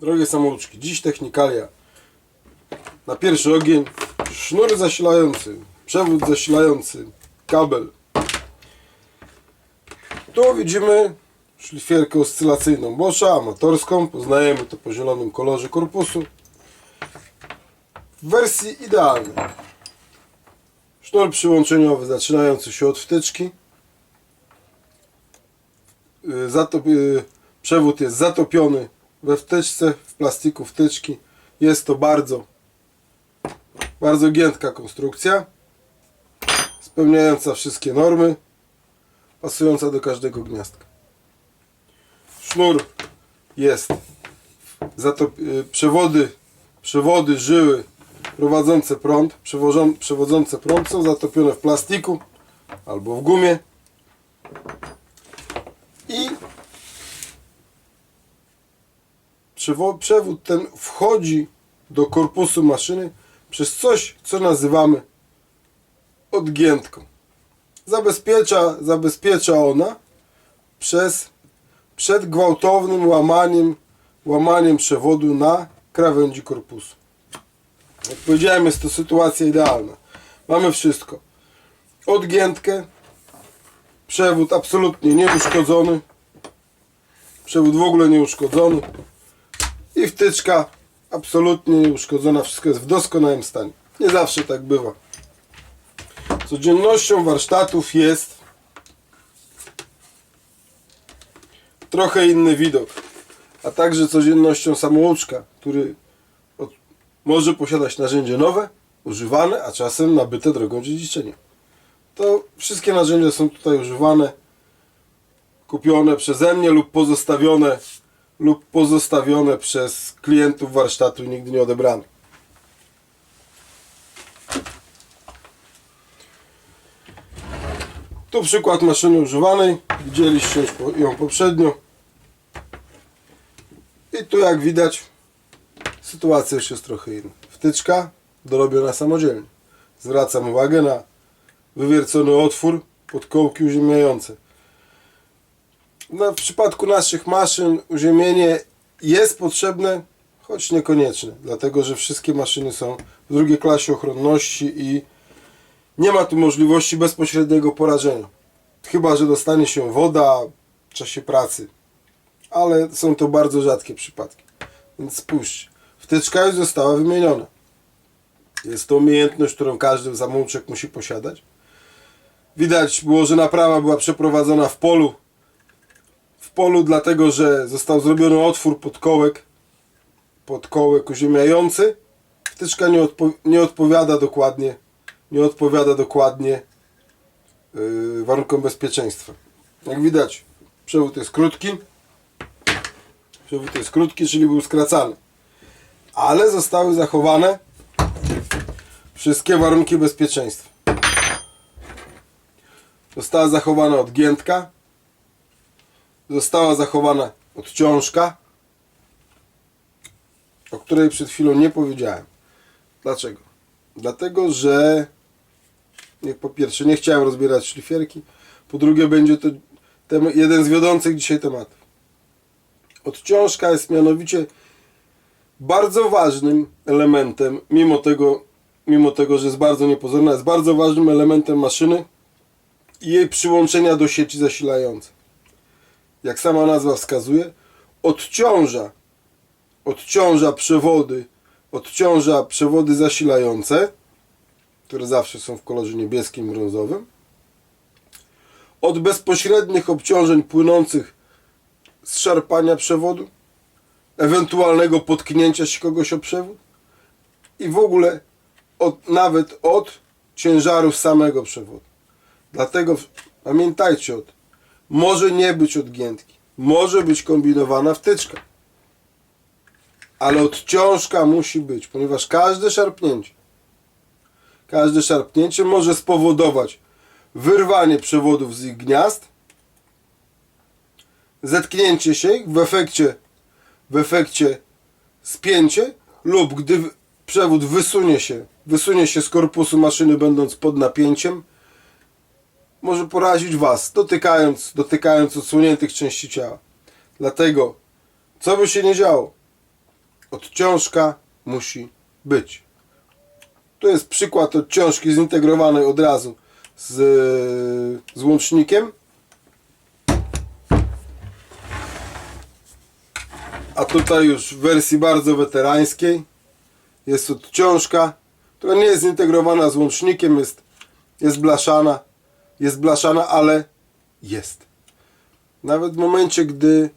Drogie samouczki, dziś technikalia. Na pierwszy ogień sznur zasilający, przewód zasilający, kabel. Tu widzimy szlifierkę oscylacyjną Boscha, amatorską. Poznajemy to po zielonym kolorze korpusu. W wersji idealnej. Sznur przyłączeniowy zaczynający się od wtyczki. Y, Zatop, y, przewód jest zatopiony we wtyczce, w plastiku wtyczki. Jest to bardzo, bardzo giętka konstrukcja, spełniająca wszystkie normy, pasująca do każdego gniazdka. Sznur jest, zatop, y, przewody, przewody, żyły prowadzące prąd, przewodzące prąd są zatopione w plastiku albo w gumie i przewo- przewód ten wchodzi do korpusu maszyny przez coś, co nazywamy odgiętką. Zabezpiecza, zabezpiecza ona przez przed gwałtownym łamaniem, łamaniem przewodu na krawędzi korpusu. Jak powiedziałem, jest to sytuacja idealna. Mamy wszystko. Odgiętkę, przewód absolutnie nieuszkodzony, przewód w ogóle nieuszkodzony i wtyczka absolutnie nieuszkodzona. Wszystko jest w doskonałym stanie. Nie zawsze tak bywa. Codziennością warsztatów jest trochę inny widok, a także codziennością samouczka, który może posiadać narzędzie nowe, używane, a czasem nabyte drogą dziedziczenia. To wszystkie narzędzia są tutaj używane, kupione przeze mnie lub pozostawione lub pozostawione przez klientów warsztatu i nigdy nie odebrane. Tu przykład maszyny używanej. Widzieliście ją poprzednio. I tu jak widać sytuacja już jest trochę inna. Wtyczka dorobiona samodzielnie. Zwracam uwagę na wywiercony otwór pod kołki uziemiające. No, w przypadku naszych maszyn uziemienie jest potrzebne, choć niekonieczne, dlatego że wszystkie maszyny są w drugiej klasie ochronności i nie ma tu możliwości bezpośredniego porażenia. Chyba, że dostanie się woda w czasie pracy, ale są to bardzo rzadkie przypadki. Więc spójrzcie, wtyczka już została wymieniona. Jest to umiejętność, którą każdy samouczek musi posiadać. Widać było, że naprawa była przeprowadzona w polu w polu, dlatego że został zrobiony otwór pod kołek, pod kołek uziemiający. Wtyczka nie, odpo, nie odpowiada dokładnie, nie odpowiada dokładnie yy, warunkom bezpieczeństwa. Jak widać, przewód jest krótki. Przewód jest krótki, czyli był skracany. Ale zostały zachowane wszystkie warunki bezpieczeństwa. Została zachowana odgiętka, została zachowana odciążka, o której przed chwilą nie powiedziałem. Dlaczego? Dlatego, że nie, po pierwsze nie chciałem rozbierać szlifierki, po drugie będzie to jeden z wiodących dzisiaj tematów. Odciążka jest mianowicie bardzo ważnym elementem, mimo tego, mimo tego, że jest bardzo niepozorna, jest bardzo ważnym elementem maszyny i jej przyłączenia do sieci zasilającej jak sama nazwa wskazuje, odciąża, odciąża przewody, odciąża przewody zasilające, które zawsze są w kolorze niebieskim brązowym, od bezpośrednich obciążeń płynących z szarpania przewodu, ewentualnego potknięcia się kogoś o przewód i w ogóle od, nawet od ciężarów samego przewodu. Dlatego pamiętajcie o tym może nie być odgiętki, może być kombinowana wtyczka. Ale odciążka musi być, ponieważ każde szarpnięcie, każde szarpnięcie może spowodować wyrwanie przewodów z ich gniazd, zetknięcie się ich, w efekcie, w efekcie spięcie lub gdy przewód wysunie się, wysunie się z korpusu maszyny będąc pod napięciem, może porazić Was, dotykając, dotykając odsłoniętych części ciała. Dlatego, co by się nie działo, odciążka musi być. Tu jest przykład odciążki zintegrowanej od razu z, z łącznikiem. A tutaj już w wersji bardzo weterańskiej jest odciążka, która nie jest zintegrowana z łącznikiem, jest, jest blaszana, jest blaszana, ale jest. Nawet w momencie, gdy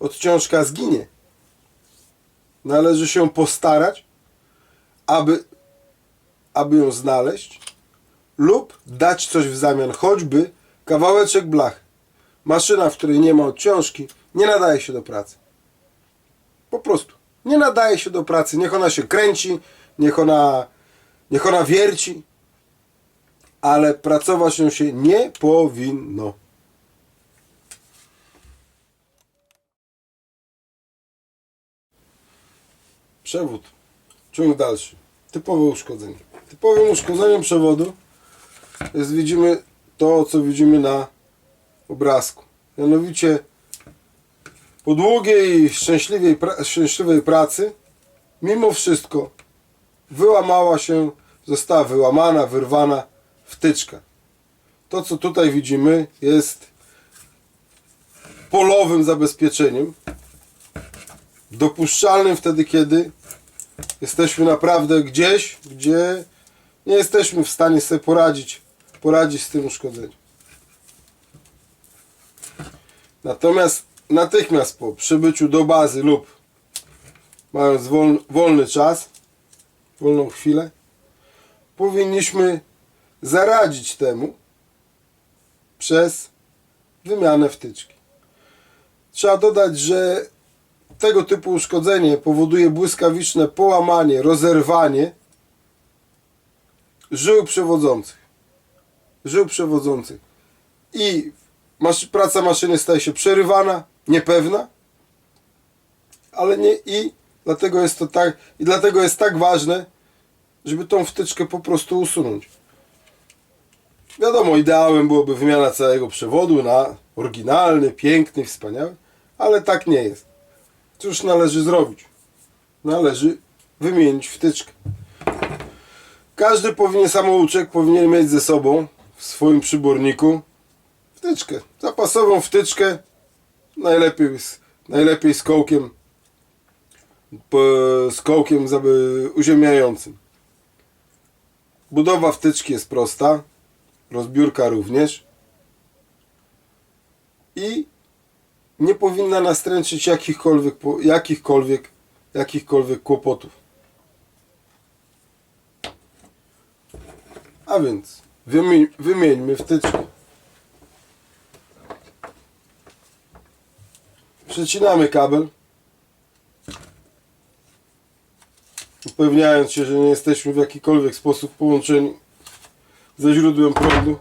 odciążka zginie, należy się postarać, aby, aby ją znaleźć lub dać coś w zamian, choćby kawałeczek blachy. Maszyna, w której nie ma odciążki, nie nadaje się do pracy. Po prostu. Nie nadaje się do pracy. Niech ona się kręci, niech ona, niech ona wierci, ale pracować nią się nie powinno. Przewód. Ciąg dalszy. Typowe uszkodzenie. Typowym uszkodzeniem przewodu jest, widzimy to, co widzimy na obrazku. Mianowicie po długiej szczęśliwej, pra- szczęśliwej pracy, mimo wszystko wyłamała się, została wyłamana, wyrwana wtyczka. To, co tutaj widzimy, jest polowym zabezpieczeniem, dopuszczalnym wtedy, kiedy jesteśmy naprawdę gdzieś, gdzie nie jesteśmy w stanie sobie poradzić, poradzić z tym uszkodzeniem. Natomiast natychmiast po przybyciu do bazy lub mając wolny, wolny czas, wolną chwilę, powinniśmy zaradzić temu przez wymianę wtyczki. Trzeba dodać, że tego typu uszkodzenie powoduje błyskawiczne połamanie, rozerwanie żył przewodzących. Żył przewodzących. I praca maszyny staje się przerywana, niepewna, ale nie i dlatego jest to tak i dlatego jest tak ważne, żeby tą wtyczkę po prostu usunąć. Wiadomo, ideałem byłoby wymiana całego przewodu na oryginalny, piękny, wspaniały, ale tak nie jest. Cóż należy zrobić? Należy wymienić wtyczkę. Każdy powinien, samouczek powinien mieć ze sobą w swoim przyborniku wtyczkę. Zapasową wtyczkę, najlepiej z, najlepiej z kołkiem, z kołkiem uziemiającym. Budowa wtyczki jest prosta, rozbiórka również i nie powinna nastręczyć jakichkolwiek, jakichkolwiek, jakichkolwiek kłopotów. A więc wymi- wymieńmy wtyczkę. Przecinamy kabel. Upewniając się, że nie jesteśmy w jakikolwiek sposób połączeni ze źródłem prądu.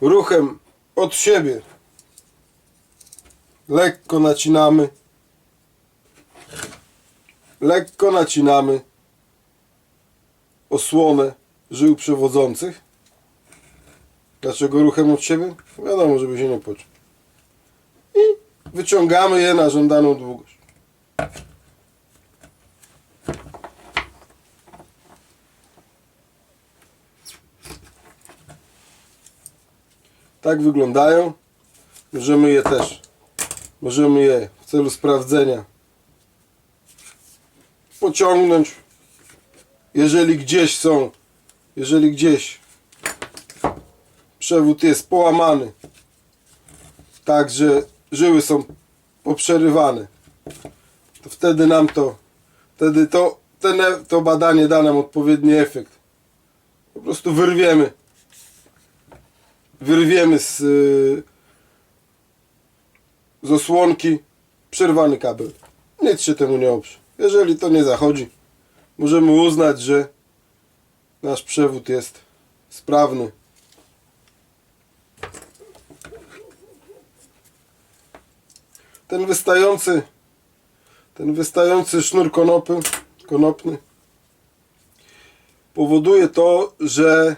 Ruchem od siebie lekko nacinamy. Lekko nacinamy osłonę żył przewodzących. Dlaczego ruchem od siebie? Wiadomo, żeby się nie pociął. Wyciągamy je na żądaną długość. Tak wyglądają. Możemy je też, możemy je w celu sprawdzenia pociągnąć jeżeli gdzieś są, jeżeli gdzieś przewód jest połamany, tak że żyły są poprzerywane, to wtedy nam to, wtedy to, ten, to badanie da nam odpowiedni efekt. Po prostu wyrwiemy, wyrwiemy z, z osłonki przerwany kabel. Nic się temu nie oprze. Jeżeli to nie zachodzi, możemy uznać, że nasz przewód jest sprawny. Ten wystający ten wystający sznur konopy, konopny powoduje to, że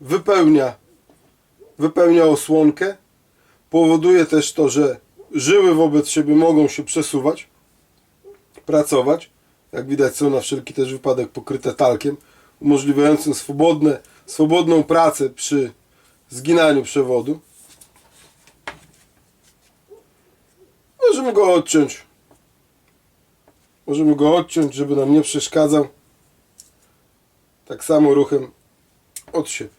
wypełnia, wypełnia osłonkę. Powoduje też to, że żyły wobec siebie mogą się przesuwać, pracować. Jak widać są na wszelki też wypadek pokryte talkiem, umożliwiającym swobodne, swobodną pracę przy zginaniu przewodu. Możemy go odciąć. Możemy go odciąć, żeby nam nie przeszkadzał. Tak samo ruchem od siebie.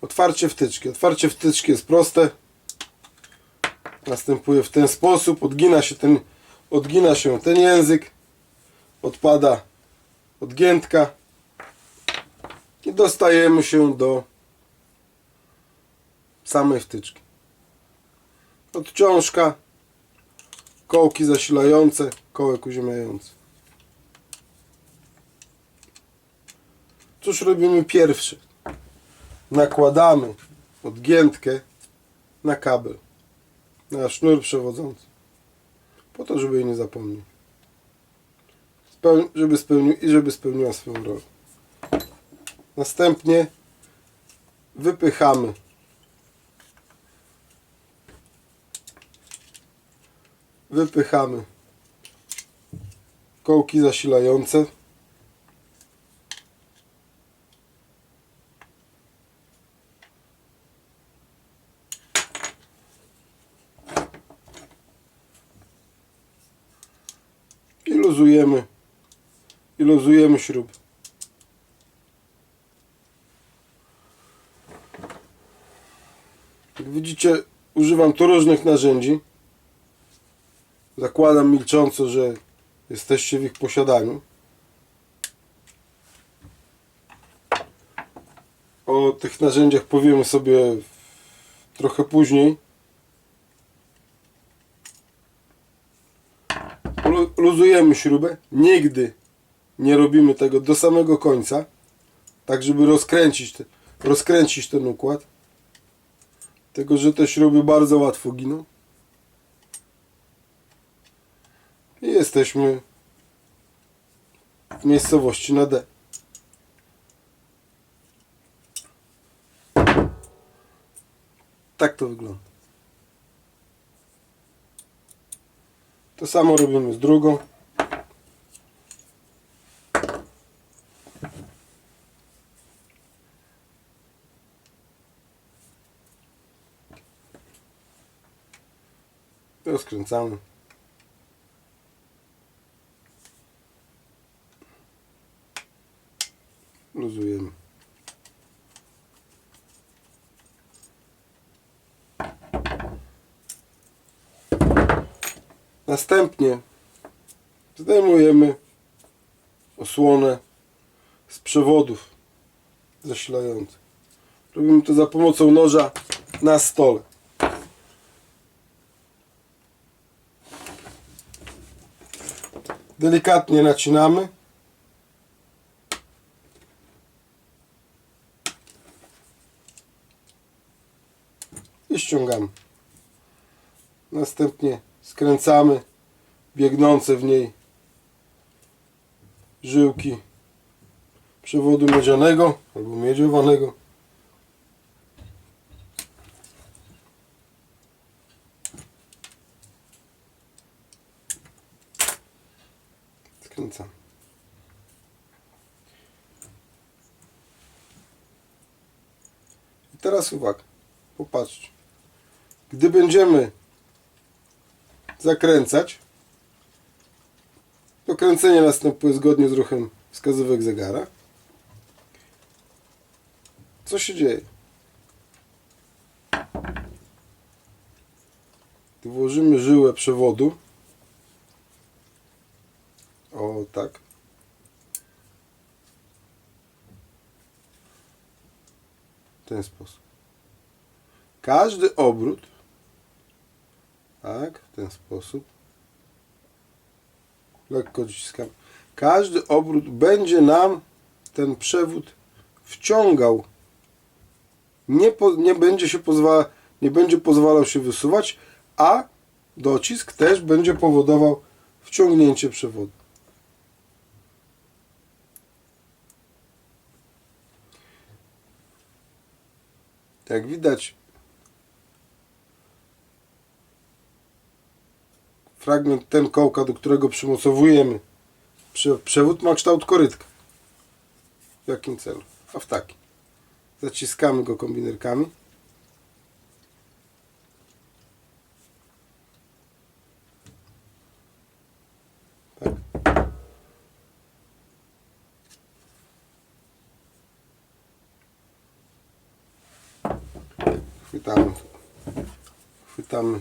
Otwarcie wtyczki. Otwarcie wtyczki jest proste. Następuje w ten sposób. Odgina się ten, odgina się ten język. Odpada odgiętka. I dostajemy się do samej wtyczki. Odciążka, kołki zasilające, kołek uziemiający. Cóż robimy pierwszy? Nakładamy odgiętkę na kabel, na sznur przewodzący, po to, żeby jej nie zapomnieć. Speł- żeby spełnił i żeby spełniła swoją rolę. Następnie wypychamy. Wypychamy kołki zasilające. I luzujemy. I luzujemy śruby widzicie, używam tu różnych narzędzi. Zakładam milcząco, że jesteście w ich posiadaniu. O tych narzędziach powiemy sobie trochę później. Lu- Luzujemy śrubę. Nigdy nie robimy tego do samego końca, tak żeby rozkręcić, rozkręcić ten układ. Tego, że te śruby bardzo łatwo giną. I jesteśmy w miejscowości na D. Tak to wygląda. To samo robimy z drugą. Rozkręcamy. Luzujemy. Następnie zdejmujemy osłonę z przewodów zasilających. Robimy to za pomocą noża na stole. Delikatnie nacinamy. I ściągamy. Następnie skręcamy biegnące w niej żyłki przewodu miedzianego albo miedziowanego. Skręcamy. I teraz uwaga, popatrzcie. Gdy będziemy zakręcać, to kręcenie następuje zgodnie z ruchem wskazówek zegara. Co się dzieje? Gdy włożymy żyłę przewodu, o tak, w ten sposób. Każdy obrót, tak, w ten sposób, lekko dociskam. Każdy obrót będzie nam ten przewód wciągał. Nie, po, nie, będzie się pozwala, nie będzie pozwalał się wysuwać, a docisk też będzie powodował wciągnięcie przewodu. Jak widać, fragment ten kołka, do którego przymocowujemy prze- przewód ma kształt korytka. W jakim celu? A w taki. Zaciskamy go kombinerkami. Tak. Chwytamy. Chwytamy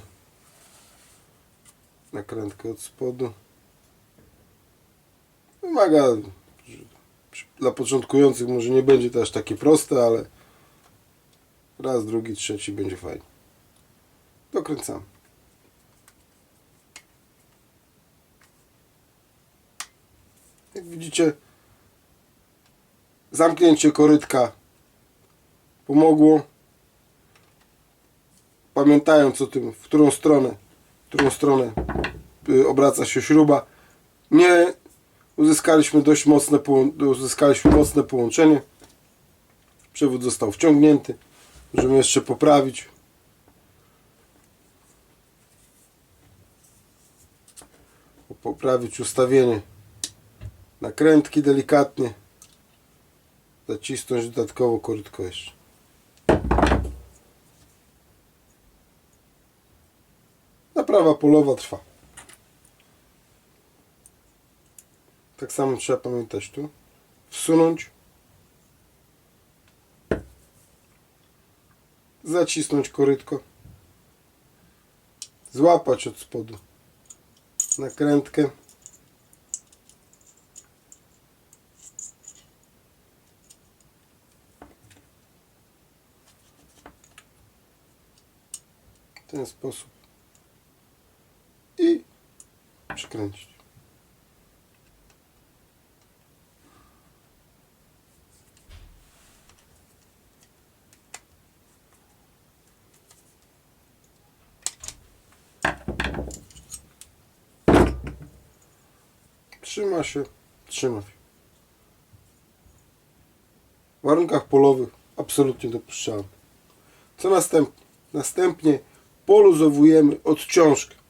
nakrętkę od spodu. Wymaga dla początkujących może nie będzie to aż takie proste, ale raz, drugi, trzeci będzie fajnie. Dokręcamy. Jak widzicie, zamknięcie korytka pomogło. Pamiętając o tym, w którą stronę, w którą stronę y, obraca się śruba, nie uzyskaliśmy dość mocne, uzyskaliśmy mocne połączenie. Przewód został wciągnięty. Możemy jeszcze poprawić. Poprawić ustawienie nakrętki delikatnie. Zacisnąć dodatkowo korytko jeszcze. Naprawa polowa trwa. Tak samo trzeba pamiętać tu. Wsunąć. Zacisnąć korytko. Złapać od spodu nakrętkę. W ten sposób. Przykręcić. Trzyma się, trzyma się. W warunkach polowych absolutnie dopuszczalne. Co następnie? Następnie poluzowujemy odciążkę.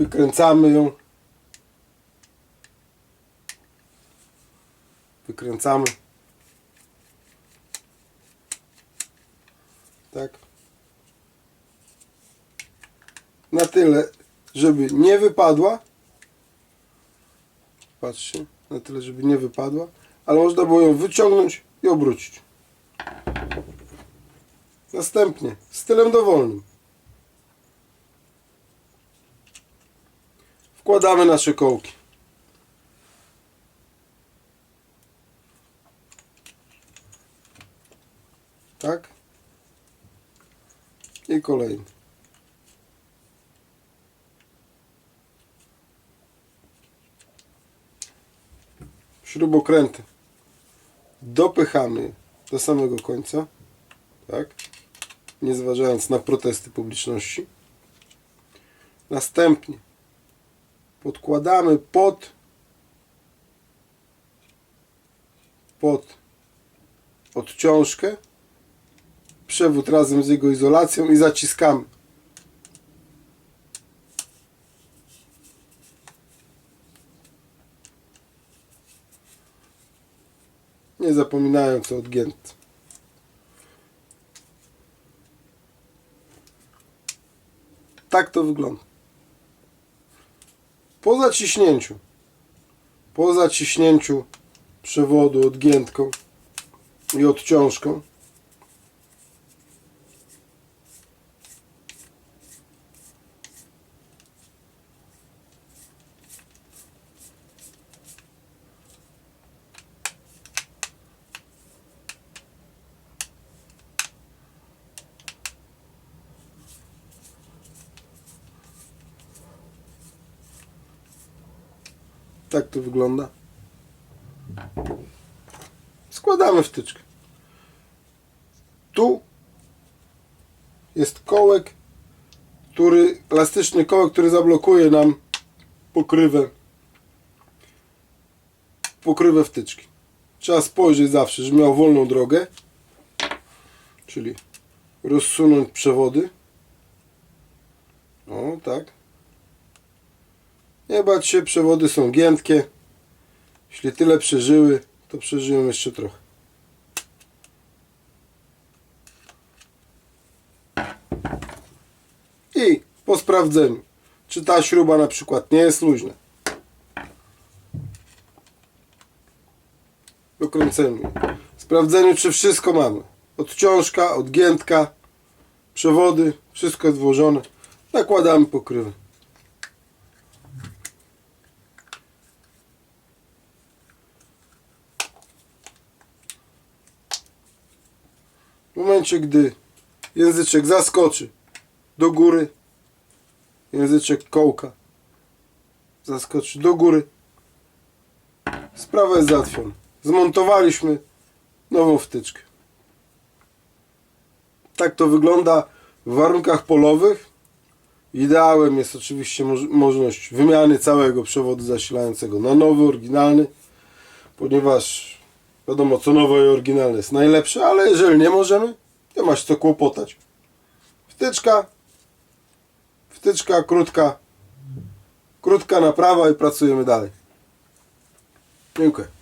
Wykręcamy ją. Wykręcamy. Tak. Na tyle, żeby nie wypadła. Patrzcie, na tyle, żeby nie wypadła, ale można było ją wyciągnąć i obrócić. Następnie stylem dowolnym wkładamy nasze kołki. Tak? I kolejny. Śrubokręty. Dopychamy do samego końca. Tak? Nie zważając na protesty publiczności. Następnie podkładamy pod pod odciążkę przewód razem z jego izolacją i zaciskamy. Nie zapominając o odgiętce. Tak to wygląda. Po zaciśnięciu, po zaciśnięciu przewodu odgiętką i odciążką, Tak to wygląda. Składamy wtyczkę. Tu jest kołek, który, elastyczny kołek, który zablokuje nam pokrywę pokrywę wtyczki. Trzeba spojrzeć zawsze, żeby miał wolną drogę, czyli rozsunąć przewody. O, tak. Nie bać się, przewody są giętkie. Jeśli tyle przeżyły, to przeżyją jeszcze trochę. I po sprawdzeniu, czy ta śruba na przykład nie jest luźna. Dokręceniu. Sprawdzeniu, czy wszystko mamy. Odciążka, odgiętka, przewody, wszystko jest włożone. Nakładamy pokrywę. Momencie, gdy języczek zaskoczy do góry, języczek kołka zaskoczy do góry, sprawa jest załatwiona. Zmontowaliśmy nową wtyczkę. Tak to wygląda w warunkach polowych. Ideałem jest oczywiście moż- możliwość wymiany całego przewodu zasilającego na nowy, oryginalny, ponieważ wiadomo co nowe i oryginalne jest najlepsze, ale jeżeli nie możemy, nie masz co kłopotać. Wtyczka, wtyczka krótka, krótka naprawa i pracujemy dalej. Dziękuję.